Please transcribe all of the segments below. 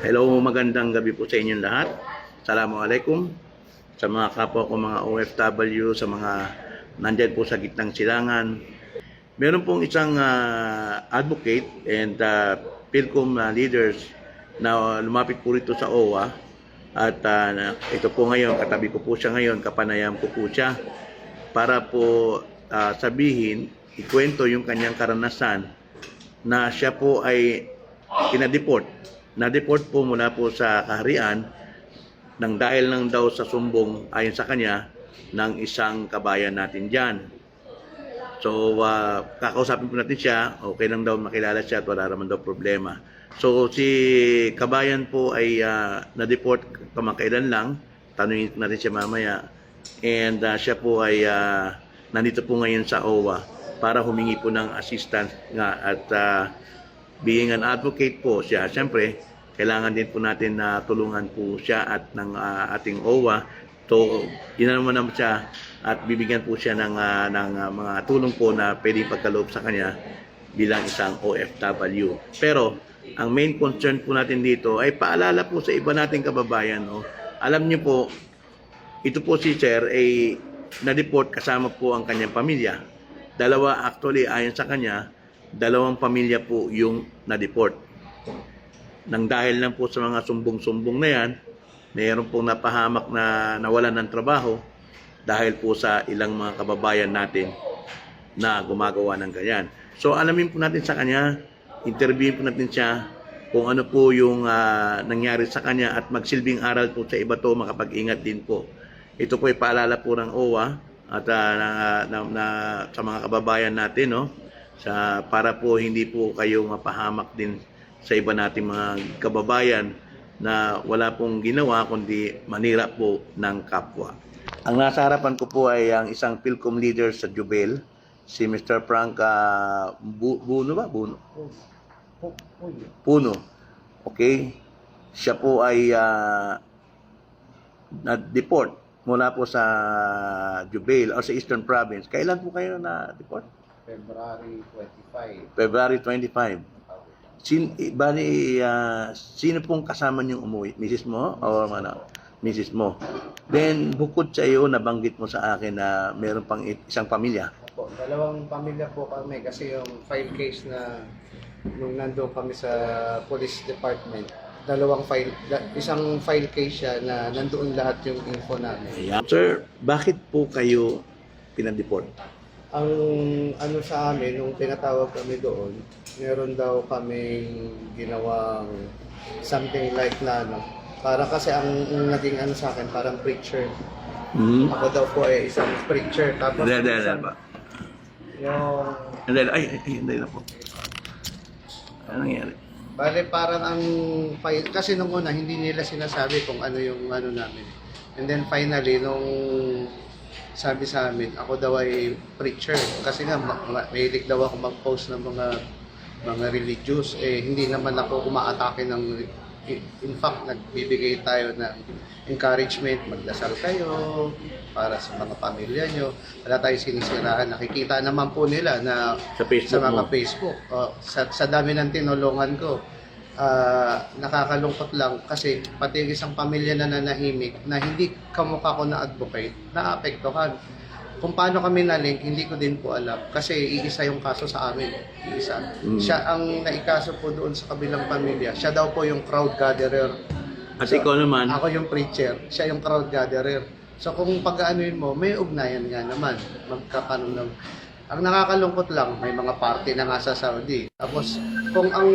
Hello, magandang gabi po sa inyong lahat. Assalamualaikum sa mga kapwa ko mga OFW, sa mga nandyan po sa gitnang silangan. Meron pong isang ah, advocate and uh, PhilCom na leaders na lumapit po rito sa OWA at na- ito po ngayon, katabi ko po siya ngayon, kapanayam ko po siya para po ah, sabihin, ikwento yung kanyang karanasan na siya po ay kinadeport. Na-deport po mula po sa kaharian nang dahil lang daw sa sumbong ayon sa kanya ng isang kabayan natin dyan. So, uh, kakausapin po natin siya. Okay lang daw makilala siya at wala naman daw problema. So, si kabayan po ay uh, na-deport kamakailan lang. Tanungin natin siya mamaya. And uh, siya po ay uh, nandito po ngayon sa OWA para humingi po ng assistance nga at uh, being an advocate po siya, siyempre, kailangan din po natin na tulungan po siya at ng ah, ating OWA. So, inanuman naman siya at bibigyan po siya ng, ah, ng ah, mga tulong po na pwedeng pagkaloob sa kanya bilang isang OFW. Pero, ang main concern po natin dito ay paalala po sa iba nating kababayan. No? Alam niyo po, ito po si Sir ay na-deport kasama po ang kanyang pamilya. Dalawa actually ayon sa kanya, dalawang pamilya po yung na-deport. Nang dahil lang po sa mga sumbong-sumbong na yan, mayroon pong napahamak na nawalan ng trabaho dahil po sa ilang mga kababayan natin na gumagawa ng ganyan. So alamin po natin sa kanya, interviewin po natin siya kung ano po yung ah, nangyari sa kanya at magsilbing aral po sa iba to makapag-ingat din po. Ito po ay paalala po ng OWA at ah, na, na, na- sa mga kababayan natin no sa para po hindi po kayo mapahamak din sa iba nating mga kababayan na wala pong ginawa kundi manira po ng kapwa. Ang nasa harapan ko po ay ang isang PhilCom leader sa Jubel, si Mr. Frank ah, Bu- Buno ba? Buno? Puno. Okay? Siya po ay ah, na-deport mula po sa Jubail o sa Eastern Province. Kailan po kayo na-deport? February 25. February 25. Sin, bali, ah, sino pong kasama niyong umuwi? Mrs. mo o ano? Mrs. mo. Then, bukod sa iyo, nabanggit mo sa akin na meron pang isang pamilya. Po, dalawang pamilya po kami kasi yung file case na nung nandun kami sa police department, dalawang file, da- isang file case siya na nandoon lahat yung info namin. Ayan. Sir, bakit po kayo pinadeport? Ang ano sa amin, nung tinatawag kami doon, meron daw kaming ginawang something like na ano, para kasi ang, ang naging ano sa akin, parang preacher. Hmm? Ako daw po ay isang preacher. Tapos hindi, isang- hindi ba? yung Hindi, ay, ay, ay, hindi na po. Ano nangyari? Bale, parang ang fi- kasi nung una hindi nila sinasabi kung ano yung ano namin. And then finally nung sabi sa amin, ako daw ay preacher. Kasi nga ma- ma- mahilig daw ako mag-post ng mga mga religious. Eh hindi naman ako umaatake ng in fact nagbibigay tayo ng encouragement magdasal kayo para sa mga pamilya nyo. Wala tayong sinisiraan. Nakikita naman po nila na Sa Facebook sa mga mo? Facebook. Oh, sa, sa dami ng tinulungan ko, ah, nakakalungkot lang kasi pati yung isang pamilya na nanahimik na hindi kamukha ko na advocate, naapektuhan. Kung paano kami na-link, hindi ko din po alam kasi iisa yung kaso sa amin. Iisa. Mm. Siya ang naikaso po doon sa kabilang pamilya. Siya daw po yung crowd gatherer. At So, ikaw naman, Ako yung preacher, siya yung crowd gatherer. So kung pag-aanuin mo, may ugnayan nga naman. Magkakaroon ng... Ang nakakalungkot lang, may mga party na nga sa Saudi. Tapos kung ang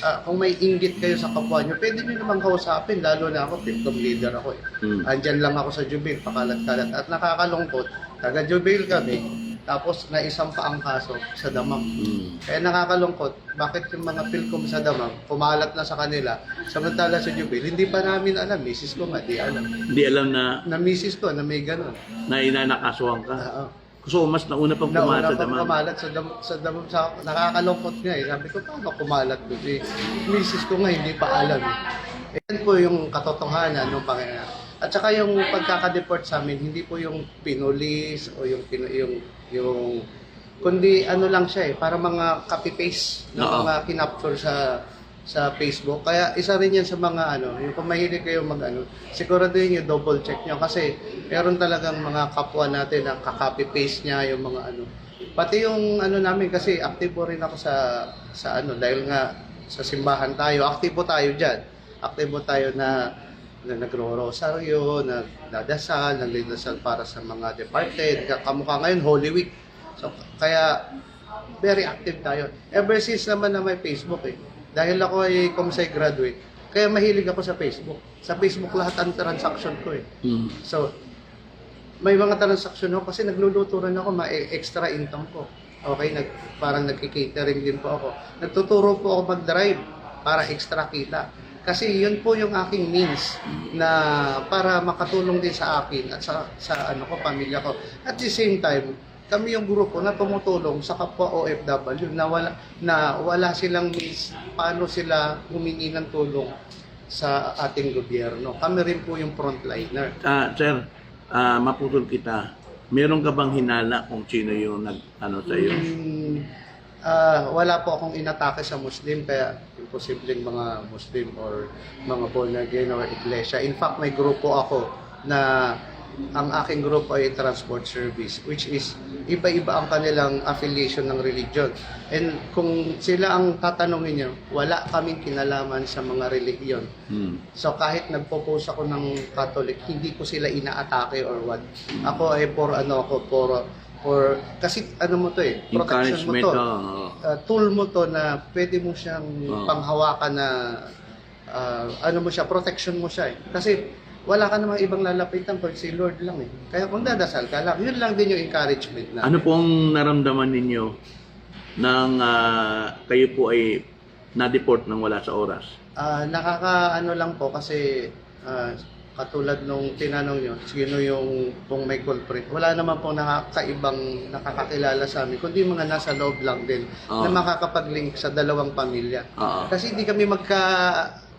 ah, kung may inggit kayo sa kapwa nyo, pwede nyo naman kausapin, lalo na ako, PIPCOM leader ako eh. hmm, Andyan lang ako sa Jubil, pakalat-kalat. At nakakalungkot, taga Jubil kami, tapos naisampa ang kaso sa damam. hmm. Kaya nakakalungkot, bakit yung mga pilkom sa damang kumalat na sa kanila, samantala sa Jubil, hindi pa namin alam, misis ko nga, di alam. Hindi alam na, Na misis ko na may ganun. na inanakasuhan ka. Oo. So, mas nauna pang Nauna pumasok pang naman. kumalat sa dam, sa damam, sa, nakakalungkot nga eh. Sabi ko, paano kumalat ko? Si misis ko nga, hindi pa alam. Eh, yan po yung katotohanan ng Panginoon. At saka yung pagkaka-deport sa amin, hindi po yung pinulis o yung, pinu- yung, yung, kundi ano lang siya eh, para mga copy-paste ng Oo. mga kinapture sa sa Facebook. Kaya isa rin yan sa mga ano, yung kung mahilig kayo mag ano, siguraduhin nyo double check nyo kasi meron talagang mga kapwa natin na kakopy paste niya yung mga ano. Pati yung ano namin kasi aktibo rin ako sa sa ano dahil nga sa simbahan tayo, aktibo tayo diyan. Aktibo tayo na na nagro-rosaryo, nagdadasal, nagdadasal para sa mga departed. Kamukha ngayon, Holy Week. So, kaya very active tayo. Ever since naman na may Facebook eh. Dahil ako ay Comsci graduate, kaya mahilig ako sa Facebook. Sa Facebook lahat ang transaction ko eh. Mm. So, may mga transaction ako kasi nagluluto rin ako, ma-extra income ko. Okay, nag, parang nagki-catering din po ako. Nagtuturo po ako mag-drive para extra kita. Kasi yun po yung aking means na para makatulong din sa akin at sa, sa ano ko, pamilya ko. At the same time, kami yung grupo na tumutulong sa kapwa OFW na wala, na wala silang means paano sila humingi ng tulong sa ating gobyerno. Kami rin po yung frontliner. Ah, sir, ah, maputol kita. Meron ka bang hinala kung sino yung nag ano sa iyo? Mm, ah, wala po akong inatake sa Muslim kaya imposibleng mga Muslim or mga born again or iglesia. In fact, may grupo ako na ang aking grupo ay transport service which is iba-iba ang kanilang affiliation ng religion. And kung sila ang tatanungin niyo, wala kaming kinalaman sa mga religion. Hmm. So kahit nagpo-post ako ng Catholic, hindi ko sila inaatake or what. Ako ay for ano ako for for kasi ano mo to eh, protection mo to. oo. Uh, tool mo to na pwede mo siyang Oo. panghawakan na uh, ano mo siya, protection mo siya eh. Kasi wala ka namang ibang lalapitan pag si Lord lang eh. Kaya kung dadasal ka lang, yun lang din yung encouragement na. Ano pong naramdaman ninyo nang ah, kayo po ay na-deport nang wala sa oras? Ah, nakaka ano lang po kasi ah, katulad nung tinanong nyo, sino yung kung may culprit. Wala naman po nakakaibang nakakakilala sa amin, kundi mga nasa loob lang din Oo. na makakapag-link sa dalawang pamilya. Oo. Kasi hindi kami magka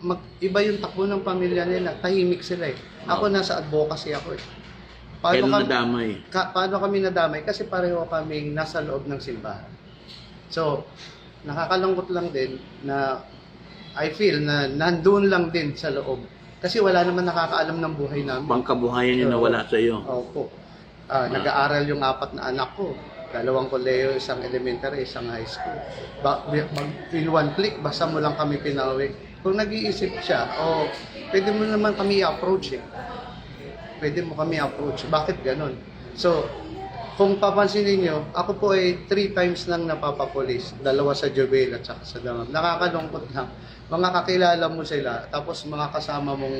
mag, iba yung takbo ng pamilya nila, tahimik sila eh. Ako nasa advocacy ako eh. Paano kami, nadamay. ka, paano kami nadamay? Kasi pareho kaming nasa loob ng simbahan. So, nakakalungkot lang din na I feel na nandun lang din sa loob. Kasi wala naman nakakaalam ng buhay namin. Pangkabuhayan niyo na wala sa iyo. Opo. Ah, nag-aaral yung apat na anak ko. Dalawang koleyo, isang elementary, isang high school. Ba, mag- in one click, basta mo lang kami pinauwi. Kung nag-iisip siya, o pwede mo naman kami i-approach eh. Pwede mo kami approach. Bakit ganon? So, kung papansin niyo, ako po ay three times lang napapapulis. Dalawa sa Jobel at saka sa Damam. Nakakalungkot lang. Mga kakilala mo sila, tapos mga kasama mong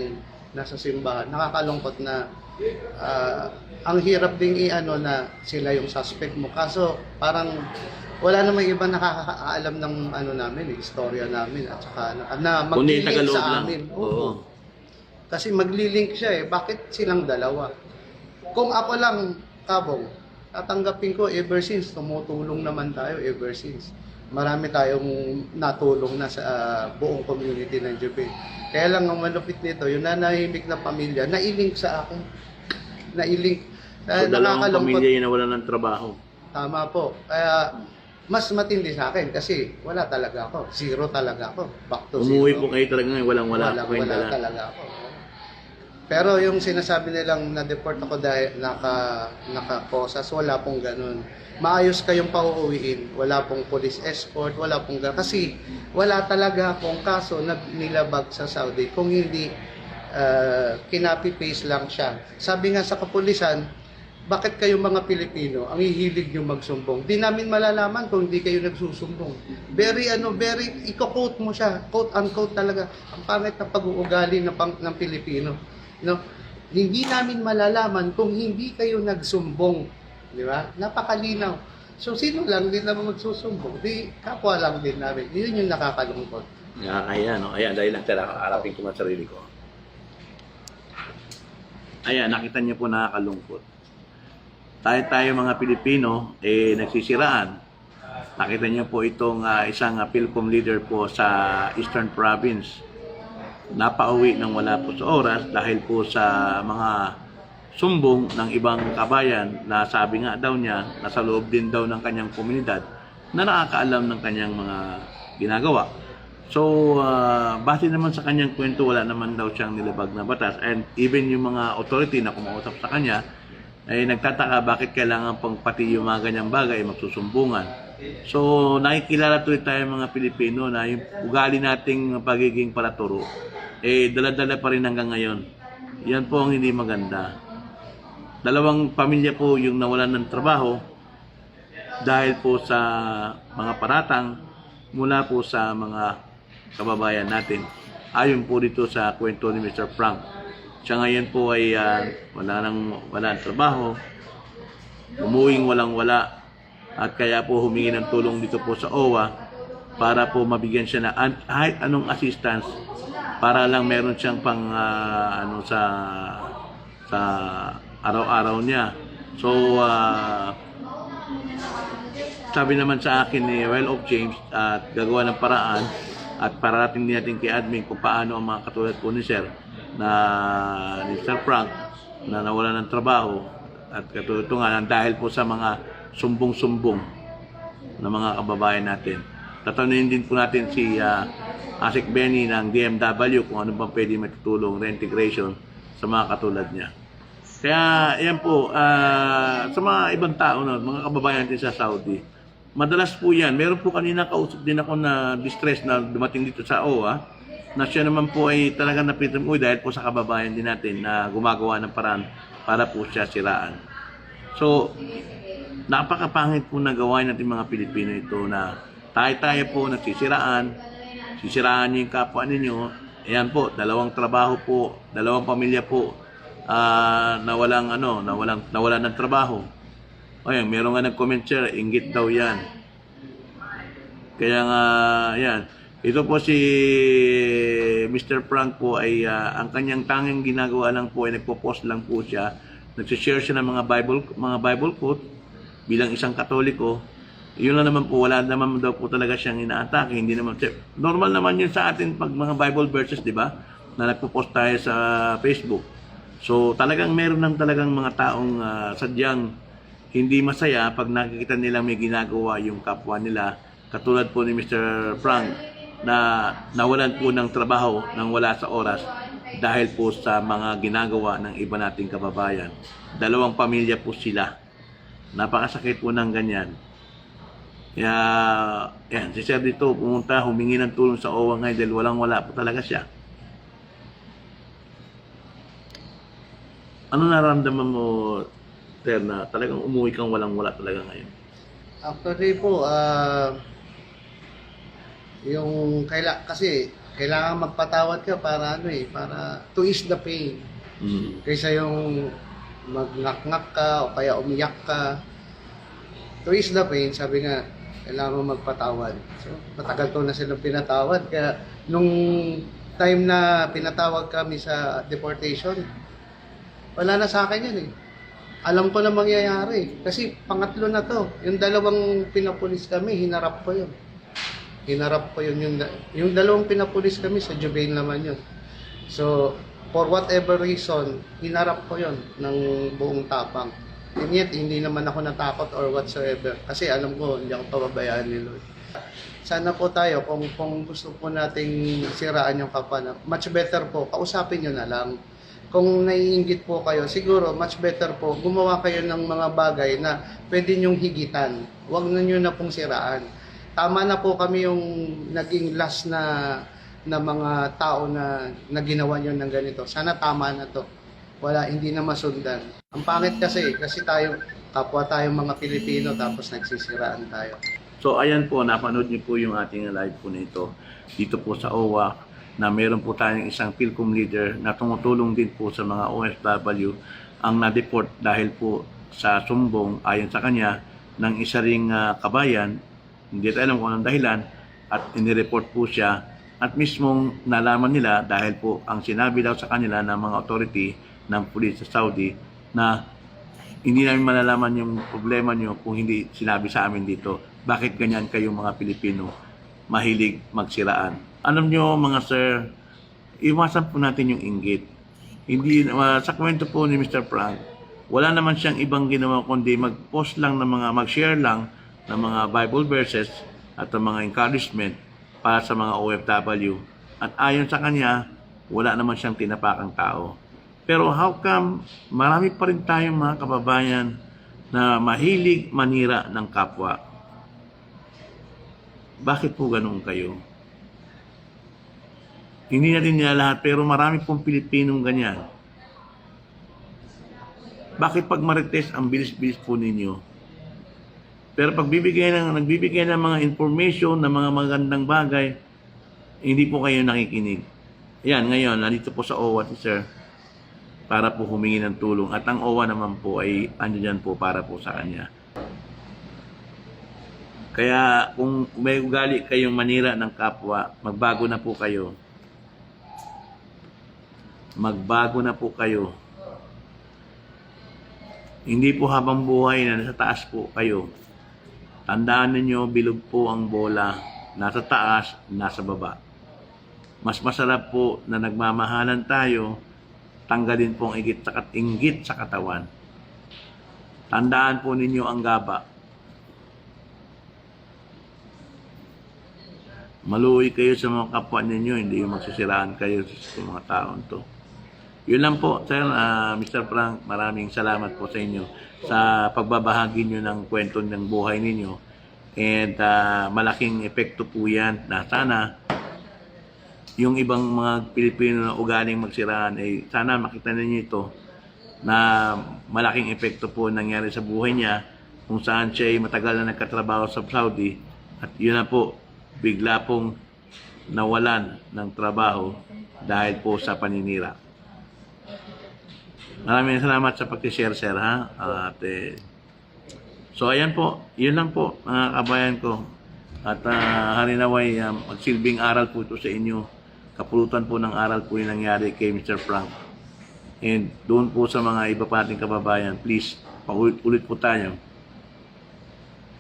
nasa simbahan. Nakakalungkot na ah, ang hirap ding i-ano na sila yung suspect mo. Kaso parang wala namang iba nakakaalam ng ano namin, eh, istorya namin at saka na, na Kundi mag-link tagaloob sa lang. amin. Oo. Kasi maglilink siya eh. Bakit silang dalawa? Kung ako lang, kabong, tatanggapin ko ever since. Tumutulong naman tayo ever since. Marami tayong natulong na sa ah, buong community ng Japan. Kaya lang ang malupit nito, yung nanahimik na pamilya, nailink sa akin. Nailink. So, Uh, dalawang nakakalungkot. pamilya yung nawalan ng trabaho. Tama po. Kaya mas matindi sa akin kasi wala talaga ako. Zero talaga ako. Back to Umuwi zero. po kayo talaga ngayon, walang wala, Wala, po kayong wala dala. talaga ako. Pero yung sinasabi nilang na-deport ako dahil naka, naka-posas, wala pong ganun. Maayos kayong pauuwiin. Wala pong police escort, wala pong ganun. Kasi wala talaga akong kaso na nilabag sa Saudi kung hindi uh, kinapi-paste lang siya. Sabi nga sa kapulisan, bakit kayo mga Pilipino ang hihilig nyo magsumbong? Di namin malalaman kung hindi kayo nagsusumbong. Very ano, very, iko-quote mo siya, quote unquote talaga. Ang pangit na pag-uugali ng, pang, ng Pilipino. No? Hindi namin malalaman kung hindi kayo nagsumbong. Di ba? Napakalinaw. So, sino lang din naman magsusumbong? Di, kapwa lang din namin. Yun yung nakakalungkot. Nakakaya, no? Ayan, dahil lang tala, harapin ko sarili ko. Ayan, nakita niyo po nakakalungkot. Tayo tayo mga Pilipino, eh, nagsisiraan. Nakita niyo po itong ah, isang uh, PhilCom leader po sa Eastern Province. Napauwi ng wala po sa oras dahil po sa mga sumbong ng ibang kabayan na sabi nga daw niya, nasa loob din daw ng kanyang komunidad na nakakaalam ng kanyang mga ginagawa. So, ah, base naman sa kanyang kwento, wala naman daw siyang nilabag na batas. And even yung mga authority na kumausap sa kanya, ay nagtataka bakit kailangan pang pati yung mga ganyang bagay magsusumbungan. So, nakikilala tuloy tayo mga Pilipino na yung ugali nating pagiging palaturo, eh, dala-dala pa rin hanggang ngayon. Yan po ang hindi maganda. Dalawang pamilya po yung nawalan ng trabaho dahil po sa mga paratang mula po sa mga kababayan natin. Ayon po dito sa kwento ni Mr. Frank. Siya ngayon po ay ah, wala nang wala ng trabaho, umuwing walang wala. At kaya po humingi ng tulong dito po sa OWA para po mabigyan siya na an- kahit anong assistance para lang meron siyang pang ah, ano sa sa araw-araw niya. So ah, sabi naman sa akin ni Well of James at gagawa ng paraan at parating din natin kay admin kung paano ang mga katulad po ni Sir na ni Sir Frank na nawala ng trabaho at nga dahil po sa mga sumbong-sumbong ng mga kababayan natin. Tatanungin din po natin si ah, Asik Benny ng DMW kung ano bang pwede matutulong reintegration sa mga katulad niya. Kaya yan po, ah, sa mga ibang tao, no, mga kababayan natin sa Saudi, madalas po yan. Meron po kanina kausap din ako na distress na dumating dito sa OWA, na siya naman po ay talagang napitam uy dahil po sa kababayan din natin na gumagawa ng paraan para po siya siraan. So, napakapangit po na gawain natin mga Pilipino ito na tayo-tayo po nagsisiraan, sisiraan niyo yung kapwa ninyo. Ayan po, dalawang trabaho po, dalawang pamilya po ah nawalang ano, nawalang nawalan ng trabaho. Ayun, meron nga nag-comment sir, inggit daw 'yan. Kaya nga, yan. Ito po si Mr. Frank po ay ah, ang kanyang tanging ginagawa lang po ay nagpo-post lang po siya. Nagsi-share siya ng mga Bible mga Bible quote bilang isang Katoliko. Yun lang naman po, wala naman daw po talaga siyang inaatake. Hindi naman, normal naman yun sa atin pag mga Bible verses, di ba? Na nagpo-post tayo sa Facebook. So talagang meron lang talagang mga taong ah, sadyang hindi masaya pag nakikita nila may ginagawa yung kapwa nila. Katulad po ni Mr. Frank na nawalan po ng trabaho nang wala sa oras dahil po sa mga ginagawa ng iba nating kababayan. Dalawang pamilya po sila. Napakasakit po ng ganyan. Kaya, yan, si Sir dito pumunta, humingi ng tulong sa OWA ngayon dahil walang wala po talaga siya. Ano nararamdaman mo, Sir, na talagang umuwi kang walang wala talaga ngayon? Actually po, ah yung kaila kasi kailangan magpatawad ka para ano eh, para to ease the pain. Mm. Kaysa yung magngak-ngak ka o kaya umiyak ka. To ease the pain, sabi nga, kailangan mo magpatawad. So, matagal ko na silang pinatawad. Kaya, nung time na pinatawag kami sa deportation, wala na sa akin yan eh. Alam ko na mangyayari. Kasi pangatlo na to. Yung dalawang pinapulis kami, hinarap ko yun. Hinarap ko yun. Yung, yung dalawang pinapulis kami, sa Jubail naman yun. So, for whatever reason, hinarap ko yon ng buong tapang. And yet, hindi naman ako natakot or whatsoever. Kasi alam ko, hindi ako pababayaan ni Lord. Sana po tayo, kung, kung gusto po nating siraan yung kapwa much better po, kausapin nyo na lang. Kung naiingit po kayo, siguro much better po, gumawa kayo ng mga bagay na pwede nyong higitan. Huwag na nyo na pong siraan. Tama na po kami yung naging last na na mga tao na, na ginawa nyo ng ganito. Sana tama na to. Wala, hindi na masundan. Ang pangit kasi, kasi tayo, kapwa tayong mga Pilipino, tapos nagsisiraan tayo. So ayan po, napanood niyo po yung ating live po nito dito po sa OWA na meron po tayong isang PhilCom leader na tumutulong din po sa mga OFW ang na-deport dahil po sa sumbong ayon sa kanya ng isa ring ah, kabayan, hindi tayo alam kung anong dahilan at inireport po siya at mismong nalaman nila dahil po ang sinabi daw sa kanila ng mga authority ng police sa Saudi na hindi namin malalaman yung problema nyo kung hindi sinabi sa amin dito. Bakit ganyan kayong mga Pilipino mahilig magsiraan? Alam nyo mga sir, iwasan po natin yung inggit. Hindi, uh, sa kwento po ni Mr. Frank, wala naman siyang ibang ginawa kundi mag-post lang ng mga, mag-share lang ng mga Bible verses at ng mga encouragement para sa mga OFW. At ayon sa kanya, wala naman siyang tinapakang tao. Pero how come marami pa rin tayong mga kababayan na mahilig manira ng kapwa? Bakit po ganun kayo? Hindi natin nila lahat, pero marami pong Pilipinong ganyan. Bakit pag marites, ang bilis-bilis po ninyo? Pero pag bibigay ng, nagbibigay ng mga information, ng mga magandang bagay, hindi po kayo nakikinig. Yan, ngayon, nandito po sa OWA si Sir para po humingi ng tulong. At ang OWA naman po ay andyan po para po sa kanya. Kaya kung may ugali kayong manira ng kapwa, magbago na po kayo. Magbago na po kayo. Hindi po habang buhay na nasa taas po kayo. Tandaan ninyo, bilog po ang bola. Nasa taas, nasa baba. Mas masarap po na nagmamahalan tayo, tanggalin po ang igit sa, inggit sa katawan. Tandaan po ninyo ang gaba. Maluwi kayo sa mga kapwa ninyo, hindi yung magsisiraan kayo sa mga taon to. Yun lang po, Sir, ah, Mr. Frank, maraming salamat po sa inyo sa pagbabahagi nyo ng kwento ng buhay ninyo. And ah, malaking epekto po yan na sana yung ibang mga Pilipino na ugaling magsiraan, eh, sana makita ninyo ito na malaking epekto po nangyari sa buhay niya kung saan siya ay matagal na nagkatrabaho sa Saudi at yun na po, bigla pong nawalan ng trabaho dahil po sa paninira. Maraming salamat sa pag-share, sir, ha? At, eh, so, ayan po. Yun lang po, mga kabayan ko. At uh, harinaway, um, magsilbing aral po ito sa inyo. Kapulutan po ng aral po yung nangyari kay Mr. Frank. And doon po sa mga iba pa nating kababayan, please, paulit-ulit po tayo.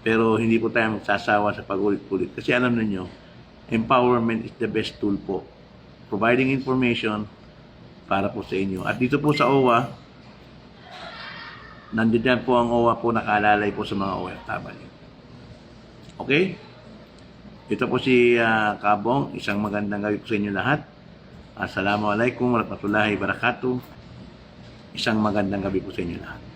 Pero hindi po tayo magsasawa sa pag-ulit-ulit. Kasi alam niyo empowerment is the best tool po. Providing information para po sa inyo. At dito po sa OWA, nandiyan po ang OWA po nakaalalay po sa mga OFW. Okay? Ito po si ah, Kabong. Isang magandang gabi po sa inyo lahat. Assalamualaikum warahmatullahi wabarakatuh. Isang magandang gabi po sa inyo lahat.